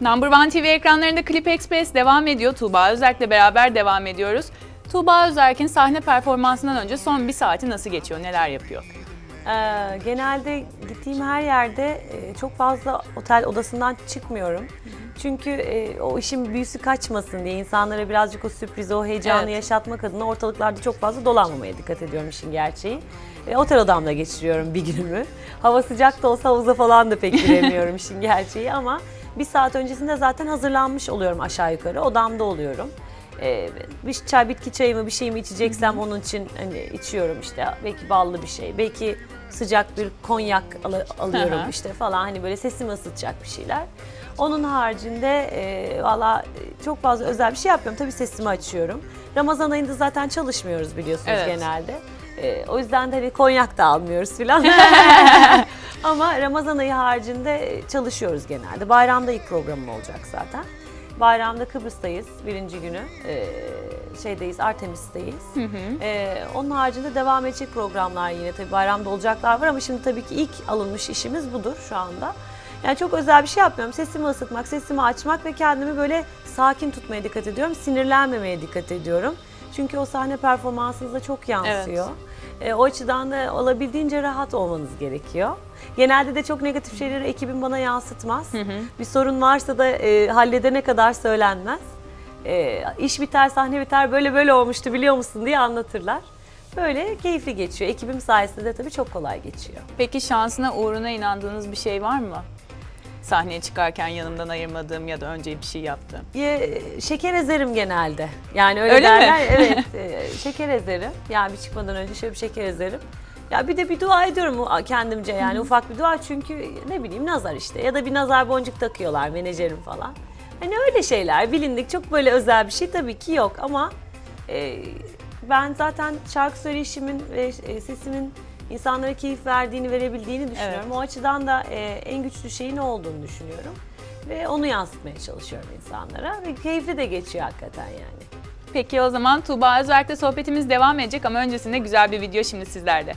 Number One TV ekranlarında Clip Express devam ediyor. Tuğba Özerk'le beraber devam ediyoruz. Tuğba Özerk'in sahne performansından önce son bir saati nasıl geçiyor, neler yapıyor? Ee, genelde gittiğim her yerde e, çok fazla otel odasından çıkmıyorum. Çünkü e, o işin büyüsü kaçmasın diye insanlara birazcık o sürprizi, o heyecanı Evet. yaşatmak adına ortalıklarda çok fazla dolanmamaya dikkat ediyorum işin gerçeği. E, otel odamda geçiriyorum bir günümü. Hava sıcak da olsa havuza falan da pek giremiyorum işin gerçeği ama bir saat öncesinde zaten hazırlanmış oluyorum aşağı yukarı. Odamda oluyorum. Ee, bir çay bitki çayımı bir şeyimi içeceksem onun için hani içiyorum işte belki ballı bir şey belki sıcak bir konyak al- alıyorum işte falan hani böyle sesimi ısıtacak bir şeyler. Onun haricinde e, valla e, çok fazla özel bir şey yapmıyorum. Tabii sesimi açıyorum. Ramazan ayında zaten çalışmıyoruz biliyorsunuz Evet. genelde. E, o yüzden de hani konyak da almıyoruz filan. Ama Ramazan ayı haricinde çalışıyoruz genelde. Bayramda ilk programım olacak zaten. Bayramda Kıbrıs'tayız birinci günü. Ee, şeydeyiz, Artemis'teyiz. Ee, onun haricinde devam edecek programlar yine tabii bayramda olacaklar var ama şimdi tabii ki ilk alınmış işimiz budur şu anda. Yani çok özel bir şey yapmıyorum. Sesimi ısıtmak, sesimi açmak ve kendimi böyle sakin tutmaya dikkat ediyorum. Sinirlenmemeye dikkat ediyorum. Çünkü o sahne performansınıza çok yansıyor. E, o açıdan da olabildiğince rahat olmanız gerekiyor. Genelde de çok negatif şeyleri ekibim bana yansıtmaz. Bir sorun varsa da e, halledene kadar söylenmez. E, iş biter, sahne biter, böyle böyle olmuştu biliyor musun diye anlatırlar. Böyle keyifli geçiyor. Ekibim sayesinde de tabii çok kolay geçiyor. Peki şansına, uğruna inandığınız bir şey var mı? Sahneye çıkarken yanımdan ayırmadığım ya da önce bir şey yaptığım. Ye, şeker ezerim genelde. Yani öyle, Öyle mi? derler. Evet, e, şeker ezerim. Yani bir çıkmadan önce şöyle bir şeker ezerim. Ya bir de bir dua ediyorum kendimce yani ufak bir dua çünkü ne bileyim nazar işte ya da bir nazar boncuk takıyorlar menajerim falan. Hani öyle şeyler bilindik çok böyle özel bir şey tabii ki yok ama e, ben zaten şarkı söyleyişimin ve e, sesimin insanlara keyif verdiğini verebildiğini düşünüyorum. O açıdan da e, en güçlü şeyin o olduğunu düşünüyorum. Ve onu yansıtmaya çalışıyorum insanlara ve keyifli de geçiyor hakikaten yani. Peki o zaman Tuğba Özerk'le sohbetimiz devam edecek ama öncesinde güzel bir video şimdi sizlerde.